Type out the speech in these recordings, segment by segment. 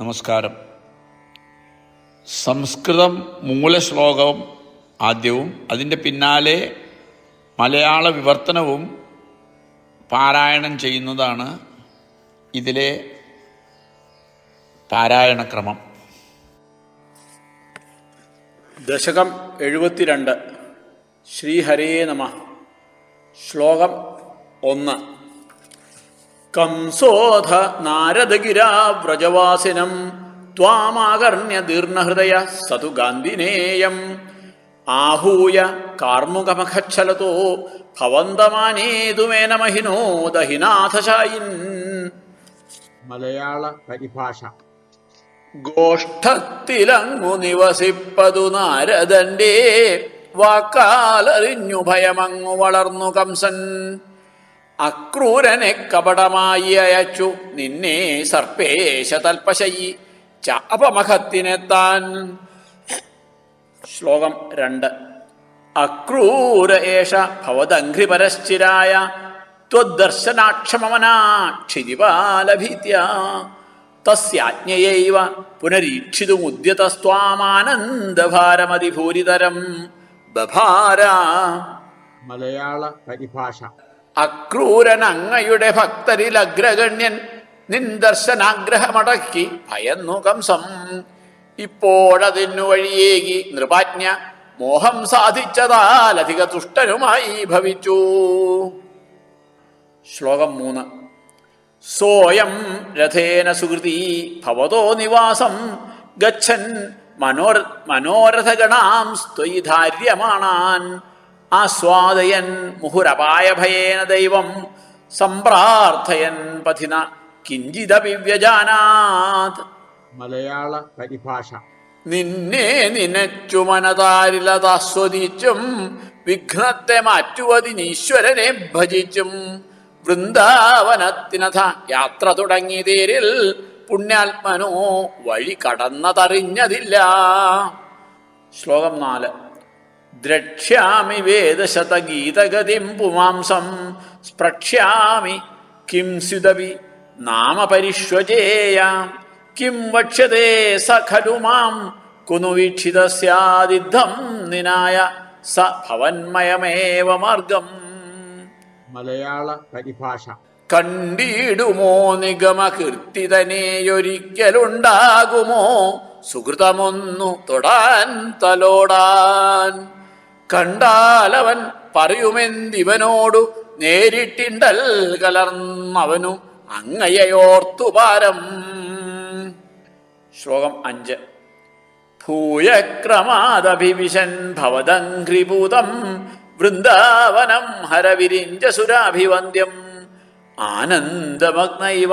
നമസ്കാരം. സംസ്കൃതം മൂലശ്ലോകം ആദ്യവും അതിന്റെ പിന്നാലെ മലയാള വിവർത്തനവും പാരായണം ചെയ്യുന്നതാണ് ഇതിലെ പാരായണക്രമം ദശകം എഴുപത്തിരണ്ട്. ശ്രീഹരേ നമ. ശ്ലോകം ഒന്ന്. കംസോധ നാരദഗിരാ വ്രജവാസിനം. ത്വാമാകർണ്യ ദീർണഹൃദയ സതു ഗാന്ധിനേയം. ആഹൂയ കാർമുകമഖലതോ ഭവന്തമാനേതുമേന മഹിനോ ദഹിനാഥശായിൻ. മലയാള പരിഭാഷ. ഗോഷ്ഠത്തിലങ്ങു നിവസിപ്പതു നാരദന്റെ വാക്കാലറിഞ്ഞു ഭയമങ്ങു വളർന്നു കംസൻ. അക്രൂരനെ കപടമായി അയച്ചു. നിന്നെ സർപ്പേശ തൽപശയി ചാപമഖത്തിനെത്താൻ ശ്ലോകം രണ്ട്. അക്രൂര ഏഷ ഭവദഘ്രിപരശ്ചിരായ ത്വദ്ദർശനാക്ഷമമനാ ക്ഷിതിപാലഭീത്യ തസ്യാജ്ഞയൈവ പുനരീക്ഷിതുമുദ്യതസ്വാമാനന്ദഭാരമതിഭൂരിതരം ബഭാര. മലയാള പരിഭാഷ. അക്രൂരൻ അങ്ങയുടെ ഭക്തരിൽ അഗ്രഗണ്യൻ നിന്ദർശനാഗ്രഹമടക്കി ഭയന്നു കംസം ഇപ്പോഴതിനു വഴിയേകി നൃപാജ്ഞ മോഹം സാധിച്ചതാൽ അധിക തുഷ്ടനുമായി ഭവിച്ചു. ശ്ലോകം മൂന്ന്. സോയം രഥേന സുഹൃതി ഭവതോ നിവാസം ഗച്ഛൻ മനോര മനോരഥഗണാം സ്ത്വയി ധാര്യമാണാൻ. ആസ്വാദയൻ മുഹുരപായഭയേന ദൈവം സമ്പ്രാർത്ഥയൻ പഥിന കിഞ്ചിതപി വ്യജാനാത് മലയാള പരിഭാഷ. നിന്നെ നിനച്ചു മനതാരിലതാസ്വദിച്ചും വിഘ്നത്തെ മാറ്റുവതിനീശ്വരനെ ഭജിച്ചും. വൃന്ദാവനത്തിനഥ യാത്ര തുടങ്ങി തേരിൽ പുണ്യാത്മനോ വഴി കടന്നതറിഞ്ഞതില്ല. ശ്ലോകം നാല്. ദ്രക്ഷ്യാമി വേദശതഗീതഗതിം പുമാംസം സ്പ്രക്ഷ്യാമി കിം സ്യുതവി നാമപരിഷ്വജേയ കിം വക്ഷ്യതേ സ ഖലു മാം കുനു വീക്ഷിത സ്യാദിദ്ധം നിനായ സ ഭവന്മയമേവ മാർഗം. മലയാള പരിഭാഷ. കണ്ടിടുമോ നിഗമകീർത്തിതനെയൊരിക്കലുണ്ടാകുമോ? സുഹൃതമൊന്നു തൊടാൻ തലോടാൻ. കണ്ടാലവൻ പറയുമെന്തിവനോടു നേരിട്ടിണ്ടൽ കലർന്നവനും അങ്ങയോർത്തുപാരം ശ്ലോകം അഞ്ച്. ഭൂയക്രമാദഭിവിശൻ ഭവതംഘ്രിഭൂതം വൃന്ദാവനം ഹരവിരിഞ്ചസുരാഭിവന്ദ്യം ആനന്ദമഗ്നൈവ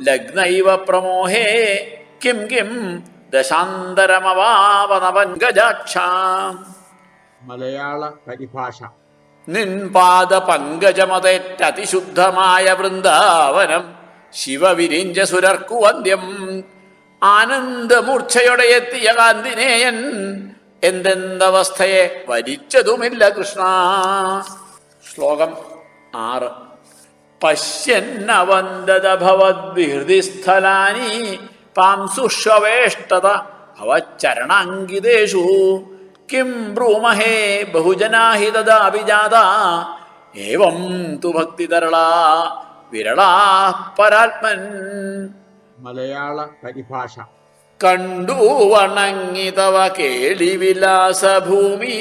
ലഗ്നൈവ പ്രമോഹേ കിം കിം ദശാന്തരമവാപനപങ്കജാക്ഷാം മലയാള പരിഭാഷ. നിൻപാദ പങ്കജമതേറ്റതിശുദ്ധമായ വൃന്ദാവനം ശിവവിരിഞ്ച സുരർക്കു വന്ദ്യം ആനന്ദമൂർച്ഛയോടെ എത്തിയ കാന്തിനേയൻ എന്തെന്തവസ്ഥയെ വരിച്ചതുമില്ല കൃഷ്ണ. ശ്ലോകം ആറ്. പശ്യന്നവന്തത പാംസുഷവേഷ്ടത അവ ഭവച്ചരണാങ്കിതേഷു കിം ബ്രൂമഹേ ബഹുജനാഹിതത അഭിജാത ഏവം തു ഭക്തിതരള വിരളാ പരാത്മൻ മലയാള പരിഭാഷ. കണ്ടു വണങ്ങി തവ കേളിവിലാസഭൂമി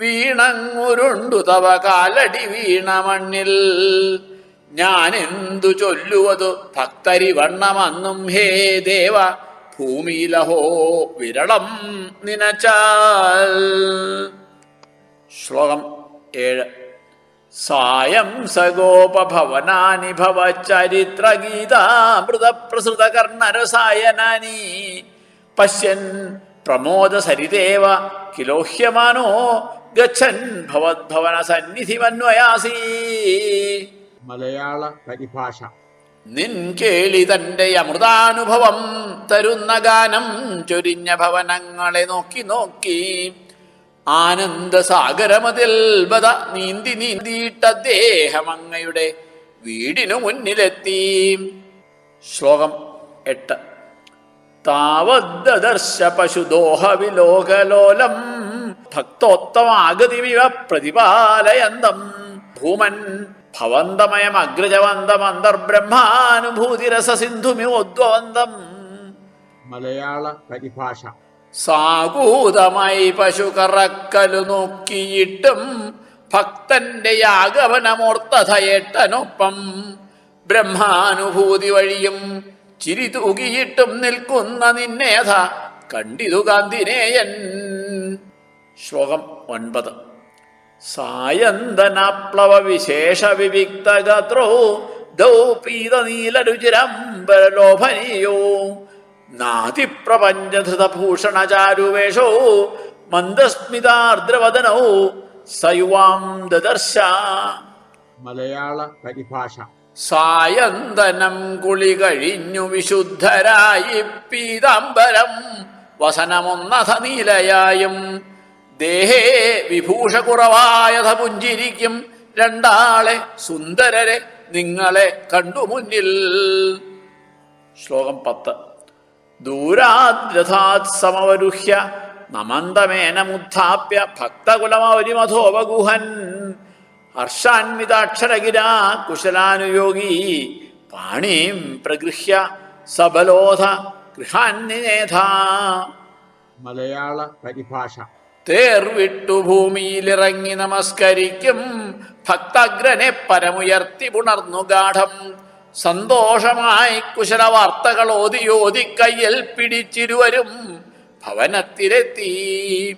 വീണങ്ങുരുണ്ടു തവ കാലടി വീണ മണ്ണിൽ. ഞാൻ എന്തു ചൊല്ലുവതു ഭക്തരി വണ്ണമന്നും ഹേ ദേവ ഭൂമിയിലഹോ വിരളം നിനച്ചാൽ. ശ്ലോകം ഏഴ്. സായം സഗോപഭവനാനി ഭവചരിത്രഗീതാമൃതപ്രസൃതകർണരസായനാനി പശ്യൻ പ്രമോദസരിതേവ കിലോഹ്യമാനോ ഗച്ഛൻ ഭവദ്ഭവന സന്നിധിമന്വയാസി മലയാള പരിഭാഷ. നിൻ കേളി തന്റെ അമൃതാനുഭവം തരുന്ന ഗാനം ചൊരിഞ്ഞ ഭവനങ്ങളെ നോക്കി നോക്കി. ആനന്ദ സാഗരമതിൽ ബത നീന്തി നീന്തിയിട്ട ദേഹമങ്ങയുടെ വീടിനു മുന്നിലെത്തി. ശ്ലോകം എട്ട്. താവദ്ദർശ പശുദോഹ വിലോകലോലം ഭക്തോത്തമാഗതിവിവ പ്രതിപാലയന്തം ഭൂമൻ ഭവന്തമയമഗ്രജവന്തമന്തർബ്രഹ്മാനുഭൂതിരസ സിന്ധുമിവോദ്വന്തം മലയാള പരിഭാഷ. സാകൂതമായി പശു കറക്കലു നോക്കിയിട്ടും ഭക്തന്റെ യാഗവനമോർത്തതയേട്ടനൊപ്പം ബ്രഹ്മാനുഭൂതി വഴിയും ചിരി തൂകിയിട്ടും നിൽക്കുന്ന നിന്നേധ അഥ കണ്ടിതു കാന്തിനേയൻ ശ്ലോകം ഒൻപത്. സായന്തനാപ്ലവ വിശേഷ വിവിക്തോ ദൗപീത നീലരുചിരംബരലോഭനീയോ നാതിപ്രപഞ്ചധൃതഭൂഷണചാരുവേഷോ മന്ദസ്മിതാർദ്രവദനോ സയുവാം ദദർശ. മലയാള പരിഭാഷ. സായന്തനം കുളി കഴിഞ്ഞു വിശുദ്ധരായി പീതാംബരം വസനമൊന്നഥ നീലയായും ദേഹേ വിഭൂഷകുറവായഥ പുഞ്ചിരിക്കും രണ്ടാളെ സുന്ദരരെ നിങ്ങളെ കണ്ടു മുന്നിൽ ശ്ലോകം പത്ത്. ദൂരാദ്രഥാത് സമവരുഹ്യ നമന്തമേനമുദ്ധാപ്യ ഭക്തകുലമൗരിമധോപഗുഹൻ ഹർഷാന്വിതാക്ഷരഗിരാ കുശലാനുയോഗി പാണീം പ്രഗൃഹ്യ സബലോധ ഗൃഹാന്നിനേധ മലയാള പരിഭാഷ. തേർ വിട്ടു ഭൂമിയിലിറങ്ങി നമസ്കരിക്കും. ഭക്തഗ്രനെ പരമുയർത്തി പുണർന്നു ഗാഠം. സന്തോഷമായി കുശല വാർത്തകൾ ഓതിയോതി കയ്യിൽ പിടിച്ചിരുവരും. ഭവനത്തിലെത്തി.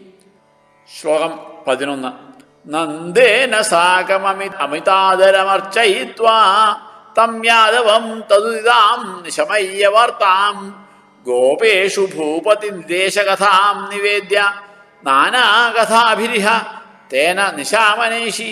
ശ്ലോകം പതിനൊന്ന്. നന്ദേന സാഗമമി അമിതാദരമർച്ചയിത്വാ. തം യാദവം തതുതാം നിശമയ്യ വാർത്താം ഗോപേഷു ഭൂപതി നിദേശകഥാം നിവേദ്യ. നാനാകഥാഭിരിഹ തേന നിശാമനേഷീ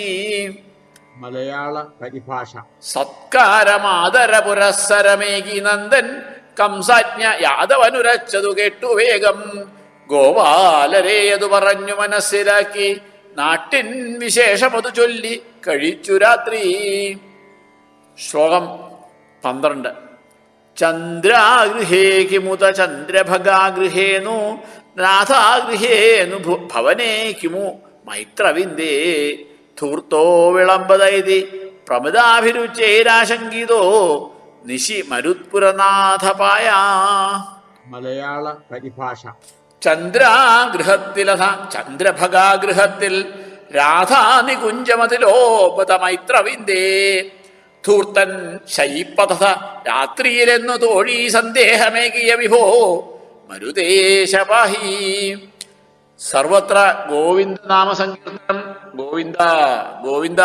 മലയാള പരിഭാഷ. സത്കാരമാദര പുരസ്സരമേകി നന്ദൻ കംസാജ്ഞ യാദവനുരച്ചതു കേട്ടു വേഗം. ഗോപാലരേയതു പറഞ്ഞു മനസ്സിലാക്കി. നാട്ടിൻ വിശേഷമതു ചൊല്ലി കഴിച്ചു രാത്രി. ശ്ലോകം പന്ത്രണ്ട്. ചന്ദ്രാഗൃഹേ കിമുത ചന്ദ്രഭഗാഗൃഹേനു നാഥാഗൃഹേനു ഭു- ഭവനേ കിമു മൈത്രവിന്ദേ ധൂർത്തോ വിളംബതൈതി പ്രമുദാഭിരുചൈരാശങ്കിതോ നിശി മരുത്പുരനാഥപായ. മലയാള പരിഭാഷ. ചന്ദ്രാഗൃഹത്തിലഥ ചന്ദ്രഭഗാഗൃഹത്തിൽ രാധാനികുഞ്ചമതിലോപത മൈത്രവിന്ദേ ധൂർത്തൻ ശൈപ്പതഥ രാത്രിയിലെന്നു തോഴി സന്ദേഹമേകിയ വിഭോ. മരുദേശപാഹി സർവത്ര ഗോവിന്ദ നാമസങ്കീർത്തനം ഗോവിന്ദ ഗോവിന്ദ.